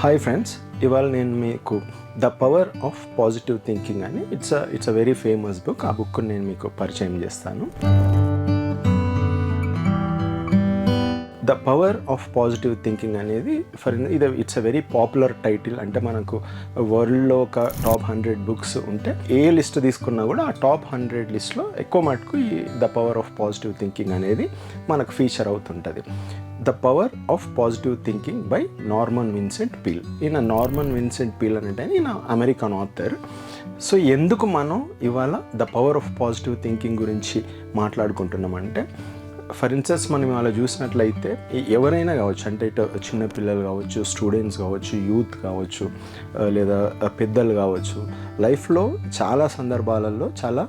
Hi friends ఇవాళ నేను మీకు the power of positive thinking అని it's it's a very famous book ఆ బుక్ నేను మీకు పరిచయం చేస్తాను. The power of positive thinking అనేది ఫర్ ఇది it's a very popular title అంటే మనకు వరల్డ్లో ఒక టాప్ హండ్రెడ్ బుక్స్ ఉంటే ఏ లిస్ట్ తీసుకున్నా కూడా ఆ టాప్ హండ్రెడ్ లిస్ట్లో ఎక్కువ మటుకు ఈ the power of positive thinking అనేది మనకు ఫీచర్ అవుతుంటుంది. The power of positive thinking by Norman Vincent Peale. ఈయన నార్మన్ విన్సెంట్ పీల్ అంటే ఈయన అమెరికన్ ఆథర్. సో ఎందుకు మనం ఇవాళ the power of positive thinking గురించి మాట్లాడుకుంటున్నామంటే ఫర్ ఇన్స్టెన్స్ మనం అలా చూసినట్లయితే ఎవరైనా కావచ్చు అంటే ఇటు చిన్నపిల్లలు కావచ్చు స్టూడెంట్స్ కావచ్చు యూత్ కావచ్చు లేదా పెద్దలు కావచ్చు లైఫ్లో చాలా సందర్భాలలో చాలా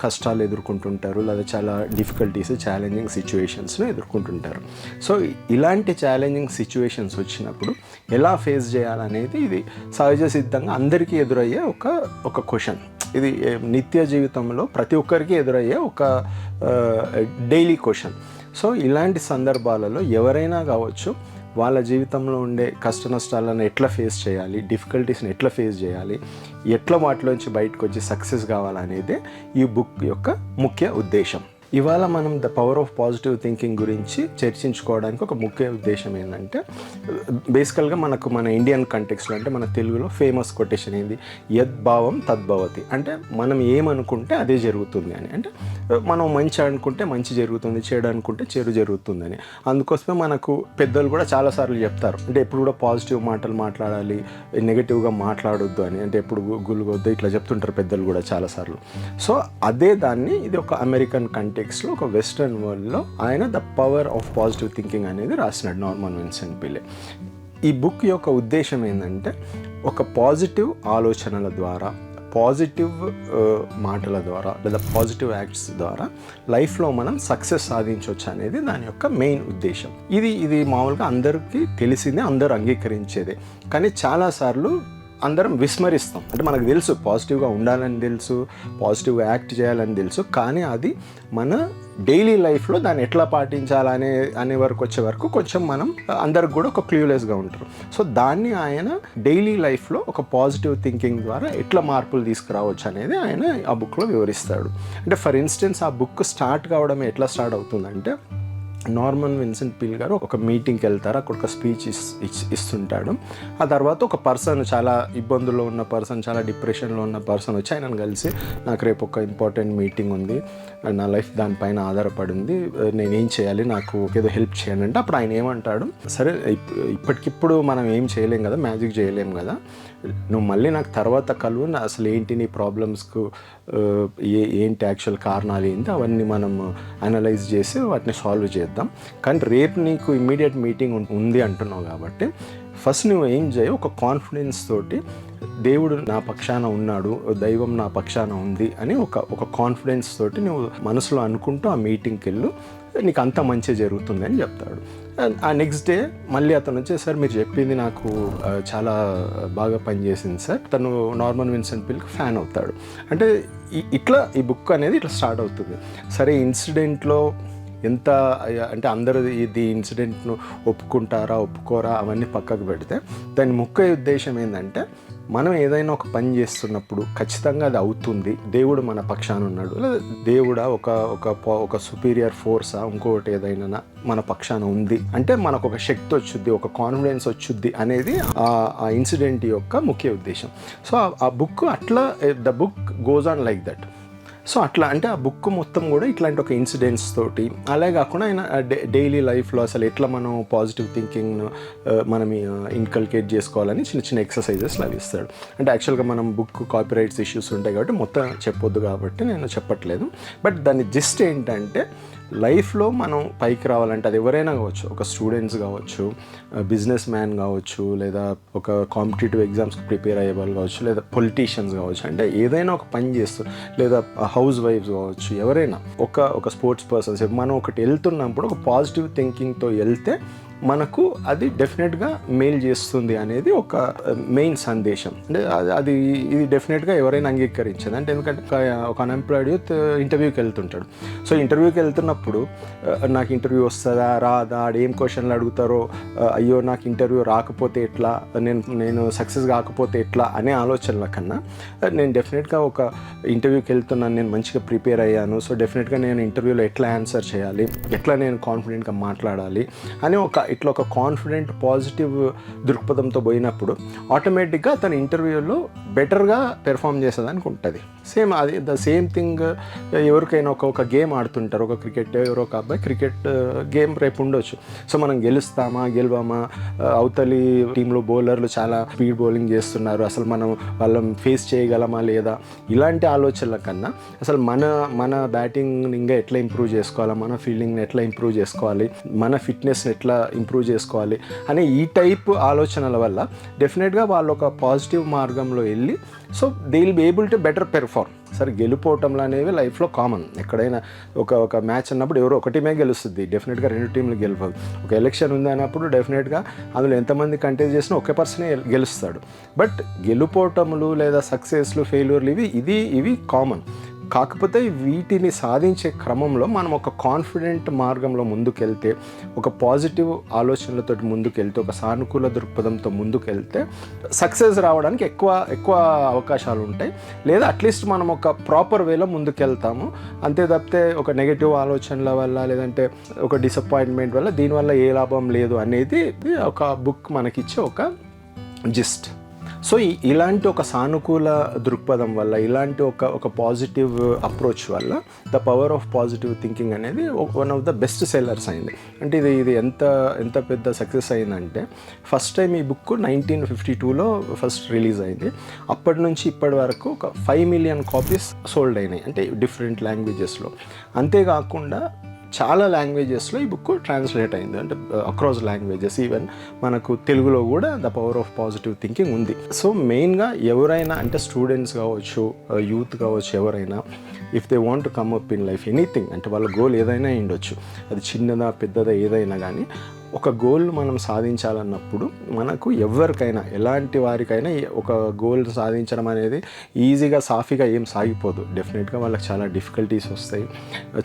కష్టాలు ఎదుర్కొంటుంటారు లేదా చాలా డిఫికల్టీస్ ఛాలెంజింగ్ సిచ్యువేషన్స్ను ఎదుర్కొంటుంటారు. సో ఇలాంటి ఛాలెంజింగ్ సిచ్యువేషన్స్ వచ్చినప్పుడు ఎలా ఫేస్ చేయాలనేది ఇది సహజ సిద్ధంగా అందరికీ ఎదురయ్యే ఒక ఒక క్వశ్చన్ ఇది నిత్య జీవితంలో ప్రతి ఒక్కరికి ఎదురయ్యే ఒక డైలీ క్వశ్చన్ సో ఇలాంటి సందర్భాలలో ఎవరైనా కావచ్చు వాళ్ళ జీవితంలో ఉండే కష్ట నష్టాలను ఎట్లా ఫేస్ చేయాలి డిఫికల్టీస్ని ఎట్లా ఫేస్ చేయాలి ఎట్లా వాటిలోంచి బయటకు వచ్చి సక్సెస్ కావాలనేదే ఈ బుక్ యొక్క ముఖ్య ఉద్దేశం. ఇవాళ మనం the power of positive thinking గురించి చర్చించుకోవడానికి ఒక ముఖ్య ఉద్దేశం ఏంటంటే బేసికల్గా మనకు మన ఇండియన్ కంటెక్స్లో అంటే మన తెలుగులో ఫేమస్ కొటేషన్ ఏంది? యద్భావం తద్భవతి అంటే మనం ఏమనుకుంటే అదే జరుగుతుంది అని. అంటే మనం మంచి అనుకుంటే మంచి జరుగుతుంది చెడు అనుకుంటే చెడు జరుగుతుందని అందుకోసమే మనకు పెద్దలు కూడా చాలాసార్లు చెప్తారు. అంటే ఎప్పుడు కూడా పాజిటివ్ మాటలు మాట్లాడాలి నెగిటివ్గా మాట్లాడొద్దు అని. అంటే ఎప్పుడు గుల్గొద్దు ఇట్లా చెప్తుంటారు పెద్దలు కూడా చాలాసార్లు సో అదే దాన్ని ఇది ఒక అమెరికన్ కాంటెక్స్లో ఒక వెస్ట్రన్ వరల్డ్లో ఆయన the power of positive thinking అనేది రాసినాడు నార్మన్ విన్సెంట్ పిల్లే. ఈ బుక్ యొక్క ఉద్దేశం ఏంటంటే ఒక పాజిటివ్ ఆలోచనల ద్వారా పాజిటివ్ మాటల ద్వారా లేదా పాజిటివ్ యాక్ట్స్ ద్వారా లైఫ్లో మనం సక్సెస్ సాధించవచ్చు అనేది దాని యొక్క మెయిన్ ఉద్దేశం. ఇది ఇది మామూలుగా అందరికీ తెలిసిందే అందరూ అంగీకరించేదే. కానీ చాలాసార్లు అందరం విస్మరిస్తాం. అంటే మనకు తెలుసు పాజిటివ్గా ఉండాలని తెలుసు పాజిటివ్గా యాక్ట్ చేయాలని తెలుసు కానీ అది మన డైలీ లైఫ్లో దాన్ని ఎట్లా పాటించాలనే అనే వరకు వచ్చే వరకు కొంచెం మనం అందరికి కూడా ఒక క్లూలెస్గా ఉంటారు. సో దాన్ని ఆయన డైలీ లైఫ్లో ఒక పాజిటివ్ థింకింగ్ ద్వారా ఎట్లా మార్పులు తీసుకురావచ్చు అనేది ఆయన ఆ బుక్లో వివరిస్తాడు. అంటే ఫర్ ఇన్స్టెన్స్ ఆ బుక్ స్టార్ట్ కావడం ఎట్లా స్టార్ట్ అవుతుందంటే నార్మన్ విన్సెంట్ పీల్ గారు ఒక మీటింగ్కి వెళ్తారు. అక్కడ ఒక స్పీచ్ ఇస్ ఇచ్- ఇస్తుంటాడు. ఆ తర్వాత ఒక పర్సన్ చాలా ఇబ్బందుల్లో ఉన్న పర్సన్ చాలా డిప్రెషన్లో ఉన్న పర్సన్ వచ్చి ఆయనను కలిసి నాకు రేపు ఒక ఇంపార్టెంట్ మీటింగ్ ఉంది. నా లైఫ్ దానిపైన ఆధారపడి ఉంది నేను ఏం చేయాలి? నాకు ఏదో హెల్ప్ చేయండి. అంటే అప్పుడు ఆయన ఏమంటాడు సరే ఇప్పటికిప్పుడు మనం ఏం చేయలేం కదా? మ్యాజిక్ చేయలేం కదా? నువ్వు మళ్ళీ నాకు తర్వాత కలువు. నా అసలు ఏంటి నీ ప్రాబ్లమ్స్కు ఏ ఏంటి యాక్చువల్ కారణాలు ఏంటి? అవన్నీ మనం అనలైజ్ చేసి వాటిని సాల్వ్ చేద్దాం. కానీ రేపు నీకు ఇమ్మీడియట్ మీటింగ్ ఉంది అంటున్నావు కాబట్టి ఫస్ట్ నువ్వు ఏం చేయి ఒక కాన్ఫిడెన్స్ తోటి దేవుడు నా పక్షాన ఉన్నాడు దైవం నా పక్షాన ఉంది అని ఒక ఒక కాన్ఫిడెన్స్ తోటి నువ్వు మనసులో అనుకుంటూ ఆ మీటింగ్కి వెళ్ళు. నీకు అంత మంచి జరుగుతుంది అని చెప్తాడు. ఆ నెక్స్ట్ డే మళ్ళీ అతను వచ్చి సార్ మీరు చెప్పింది నాకు చాలా బాగా పనిచేసింది సార్. తను నార్మల్ విన్సెంట్ పిల్కి ఫ్యాన్ అవుతాడు. అంటే ఇట్లా ఈ బుక్ అనేది ఇట్లా స్టార్ట్ అవుతుంది. సరే ఇన్సిడెంట్లో ఎంత అంటే అందరూ ఇది ఇన్సిడెంట్ను ఒప్పుకుంటారా ఒప్పుకోరా అవన్నీ పక్కకు పెడితే దాని ముఖ్య ఉద్దేశం ఏంటంటే మనం ఏదైనా ఒక పని చేస్తున్నప్పుడు ఖచ్చితంగా అది అవుతుంది. దేవుడు మన పక్షాన ఉన్నాడు. లేదా దేవుడా ఒక ఒక ప- ఒక సుపీరియర్ ఫోర్సా ఇంకొకటి ఏదైనా మన పక్షాన ఉంది. అంటే మనకు ఒక శక్తి వచ్చుద్ది ఒక కాన్ఫిడెన్స్ వచ్చుద్ది అనేది ఆ- ఇన్సిడెంట్ యొక్క ముఖ్య ఉద్దేశం. సో ఆ- ఆ బుక్ అట్లా the book goes on like that. So అట్లా అంటే ఆ బుక్ మొత్తం కూడా ఇట్లాంటి ఒక ఇన్సిడెంట్స్ తోటి. అలాగే కాకుండా ఆయన డైలీ లైఫ్లో అసలు ఎట్లా మనం పాజిటివ్ థింకింగ్ మనం ఇన్కల్కేట్ చేసుకోవాలని చిన్న చిన్న ఎక్సర్సైజెస్ లభిస్తాడు అంటే యాక్చువల్గా మనం బుక్ కాపీరైట్స్ ఇష్యూస్ ఉంటాయి కాబట్టి మొత్తం చెప్పొద్దు కాబట్టి నేను చెప్పట్లేదు. బట్ దాని జిస్ట్ ఏంటంటే లైఫ్లో మనం పైకి రావాలంటే అది ఎవరైనా కావచ్చు ఒక స్టూడెంట్స్ కావచ్చు బిజినెస్ మ్యాన్ కావచ్చు లేదా ఒక కాంపిటేటివ్ ఎగ్జామ్స్కి ప్రిపేర్ అయ్యే వాళ్ళు కావచ్చు లేదా పొలిటీషియన్స్ కావచ్చు. అంటే ఏదైనా ఒక పని చేస్తూ లేదా హౌస్ వైఫ్స్ కావచ్చు ఎవరైనా ఒక ఒక స్పోర్ట్స్ పర్సన్స్ మనం ఒకటి వెళ్తున్నప్పుడు ఒక పాజిటివ్ థింకింగ్తో వెళ్తే మనకు అది డెఫినెట్గా మెయిల్ చేస్తుంది అనేది ఒక uh, మెయిన్ సందేశం. అంటే అది- అది ఇది డెఫినెట్గా ఎవరైనా అంగీకరించదు. అంటే ఎందుకంటే ఒక- అన్ఎంప్లాయిడ్ యూత్ ఇంటర్వ్యూకి వెళ్తుంటాడు. సో ఇంటర్వ్యూకి వెళ్తున్నప్పుడు uh, నాకు ఇంటర్వ్యూ వస్తుందా రాదా ఏం క్వశ్చన్లు అడుగుతారో uh, అయ్యో నాకు ఇంటర్వ్యూ రాకపోతే ఎట్లా నేను నేను సక్సెస్ కాకపోతే ఎట్లా అనే ఆలోచనల కన్నా నేను డెఫినెట్గా ఒక ఇంటర్వ్యూకి వెళ్తున్నాను నేను మంచిగా ప్రిపేర్ అయ్యాను. సో డెఫినెట్గా నేను ఇంటర్వ్యూలో ఎట్లా ఆన్సర్ చేయాలి ఎట్లా నేను కాన్ఫిడెంట్గా మాట్లాడాలి అని ఒక ఇట్లా ఒక కాన్ఫిడెంట్ పాజిటివ్ దృక్పథంతో పోయినప్పుడు ఆటోమేటిక్గా తన ఇంటర్వ్యూలో బెటర్గా పెర్ఫామ్ చేసేదానికి ఉంటుంది. సేమ్ అది ద సేమ్ థింగ్ ఎవరికైనా ఒక ఒక గేమ్ ఆడుతుంటారు. ఒక క్రికెట్ ఎవరో ఒక అబ్బాయి క్రికెట్ గేమ్ uh, రేపు ఉండొచ్చు. సో మనం గెలుస్తామా గెలవమా? Uh, అవతలి టీంలో బౌలర్లు చాలా స్పీడ్ బౌలింగ్ చేస్తున్నారు. అసలు మనం వాళ్ళని ఫేస్ చేయగలమా లేదా? ఇలాంటి ఆలోచనల కన్నా అసలు మన మన బ్యాటింగ్ ఇంకా ఎట్లా ఇంప్రూవ్ చేసుకోవాలా? మన ఫీల్డింగ్ని ఎట్లా ఇంప్రూవ్ చేసుకోవాలి? మన ఫిట్నెస్ని ఎట్లా ఇంప్రూవ్ చేసుకోవాలి? అనే ఈ టైప్ ఆలోచనల వల్ల డెఫినెట్గా వాళ్ళు ఒక పాజిటివ్ మార్గంలో వెళ్ళి so they will be able to better perform సరే గెలుపోవటంలు అనేవి లైఫ్లో కామన్. ఎక్కడైనా ఒక ఒక మ్యాచ్ అన్నప్పుడు ఎవరో ఒక టీమే గెలుస్తుంది. డెఫినెట్గా రెండు టీంలు గెలవదు ఒక ఎలక్షన్ ఉంది అన్నప్పుడు డెఫినెట్గా అందులో ఎంతమంది కంటెస్ట్ చేసినా ఒకే పర్సనే గెలుస్తాడు. బట్ గెలుపోవటములు లేదా సక్సెస్లు ఫెయిల్యూర్లు ఇవి ఇది ఇవి కామన్. కాకపోతే వీటిని సాధించే క్రమంలో మనం ఒక కాన్ఫిడెంట్ మార్గంలో ముందుకెళ్తే ఒక పాజిటివ్ ఆలోచనలతో ముందుకెళ్తే ఒక సానుకూల దృక్పథంతో ముందుకెళ్తే సక్సెస్ రావడానికి ఎక్కువ ఎక్కువ అవకాశాలు ఉంటాయి. లేదా అట్లీస్ట్ మనం ఒక ప్రాపర్ వేలో ముందుకెళ్తాము. అంతే తప్పితే ఒక నెగటివ్ ఆలోచనల వల్ల లేదంటే ఒక డిసప్పాయింట్మెంట్ వల్ల దీనివల్ల ఏ లాభం లేదు అనేది ఒక బుక్ మనకిచ్చే ఒక జిస్ట్ సో ఈ- ఇలాంటి ఒక సానుకూల దృక్పథం వల్ల ఇలాంటి ఒక ఒక పాజిటివ్ అప్రోచ్ వల్ల the power of positive thinking అనేది one of the best sellers అయింది. అంటే ఇది ఇది ఎంత ఎంత పెద్ద సక్సెస్ అయిందంటే ఫస్ట్ టైం ఈ బుక్ నైన్టీన్ ఫిఫ్టీ టూలో ఫస్ట్ రిలీజ్ అయింది. అప్పటి నుంచి ఇప్పటి వరకు ఒక ఫైవ్ మిలియన్ కాపీస్ సోల్డ్ అయినాయి అంటే డిఫరెంట్ లాంగ్వేజెస్లో అంతేకాకుండా చాలా లాంగ్వేజెస్లో ఈ బుక్ ట్రాన్స్లేట్ అయింది. అంటే uh, అక్రాస్ లాంగ్వేజెస్. ఈవెన్ మనకు తెలుగులో కూడా the power of positive thinking ఉంది. సో మెయిన్గా ఎవరైనా అంటే స్టూడెంట్స్ కావచ్చు uh, యూత్ కావచ్చు ఎవరైనా if they want come up in life anything అంటే వాళ్ళ గోల్ ఏదైనా ఉండొచ్చు అది చిన్నదా పెద్దదా ఏదైనా కానీ ఒక గోల్ మనం సాధించాలన్నప్పుడు మనకు ఎవరికైనా ఎలాంటి వారికైనా ఒక గోల్ సాధించడం అనేది ఈజీగా సాఫీగా ఏం సాగిపోదు. డెఫినెట్గా వాళ్ళకి చాలా డిఫికల్టీస్ వస్తాయి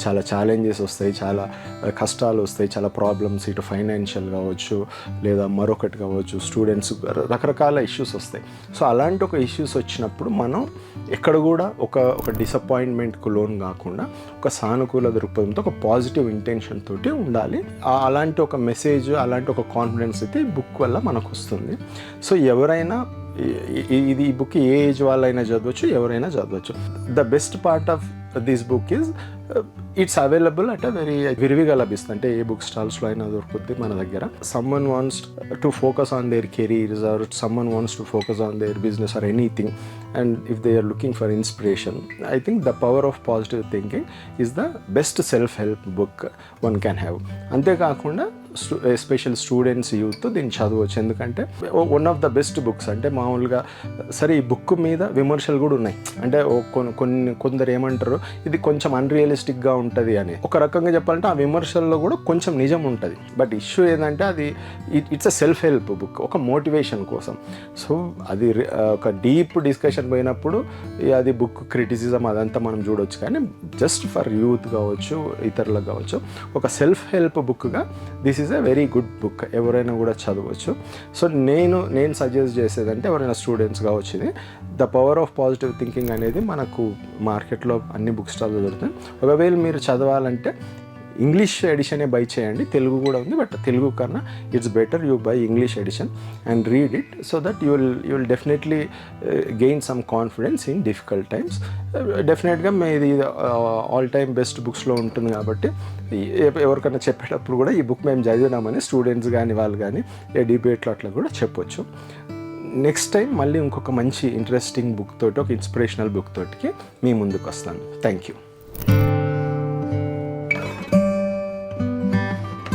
చాలా ఛాలెంజెస్ వస్తాయి చాలా కష్టాలు వస్తాయి చాలా ప్రాబ్లమ్స్ ఇటు ఫైనాన్షియల్ కావచ్చు లేదా మరొకటి కావచ్చు స్టూడెంట్స్ రకరకాల ఇష్యూస్ వస్తాయి. సో అలాంటి ఒక ఇష్యూస్ వచ్చినప్పుడు మనం ఎక్కడ కూడా ఒక ఒక డిసప్పాయింట్మెంట్కు లోన్ కాకుండా ఒక సానుకూల దృక్పథంతో ఒక పాజిటివ్ ఇంటెన్షన్ తోటి ఉండాలి. అలాంటి ఒక మెసేజ్ అలాంటి ఒక కాన్ఫిడెన్స్ అయితే ఈ బుక్ వల్ల మనకు వస్తుంది సో ఎవరైనా ఇది ఈ బుక్ ఏ ఏజ్ వాళ్ళైనా చదవచ్చు ఎవరైనా చదవచ్చు. The best part of this book is it's available at very విరివిగా లభిస్తుంది. అంటే ఏ బుక్ స్టాల్స్లో అయినా దొరుకుతుంది మన దగ్గర. Someone wants to focus on their careers or someone wants to focus on their business or anything and if they are looking for inspiration I think the power of positive thinking is the best self help book one can have అంతేకాకుండా especial students youth దీన్ని చదవచ్చు. ఎందుకంటే one of the best books అంటే మామూలుగా సరే ఈ book మీద విమర్శలు కూడా ఉన్నాయి. అంటే కొన్ని కొన్ని కొందరు ఏమంటారు ఇది కొంచెం అన్రియలిస్టిక్గా ఉంటుంది అని. ఒక రకంగా చెప్పాలంటే ఆ విమర్శల్లో కూడా కొంచెం నిజం ఉంటుంది. బట్ ఇష్యూ ఏంటంటే అది it's a self help book ఒక మోటివేషన్ కోసం. సో అది ఒక డీప్ డిస్కషన్ పోయినప్పుడు అది బుక్ క్రిటిసిజం అదంతా మనం చూడొచ్చు. కానీ జస్ట్ ఫర్ యూత్ కావచ్చు ఇతరులకు కావచ్చు ఒక self help బుక్గా this is a very good book ఎవరైనా కూడా చదవచ్చు. సో నేను నేను సజెస్ట్ చేసేదంటే ఎవరైనా స్టూడెంట్స్ కావచ్చు ఇది the power of positive thinking అనేది మనకు మార్కెట్లో అన్ని బుక్ స్టాల్లో దొరుకుతాయి. ఒకవేళ మీరు చదవాలంటే ఇంగ్లీష్ ఎడిషనే బై చేయండి. తెలుగు కూడా ఉంది బట్ తెలుగు కన్నా it's better you buy English edition and read it so that you will you will definitely gain some confidence in difficult times డెఫినెట్గా ఇది ఆల్ టైమ్ బెస్ట్ బుక్స్లో ఉంటుంది కాబట్టి ఎవరికైనా చెప్పేటప్పుడు కూడా ఈ బుక్ మేము చదివినామని స్టూడెంట్స్ కానీ వాళ్ళు కానీ ఏ డిబేట్లో అట్లా కూడా చెప్పొచ్చు. నెక్స్ట్ టైం మళ్ళీ ఇంకొక మంచి ఇంట్రెస్టింగ్ బుక్ తోటి ఒక ఇన్స్పిరేషనల్ బుక్ తోటికి మీ ముందుకు వస్తాను. Thank you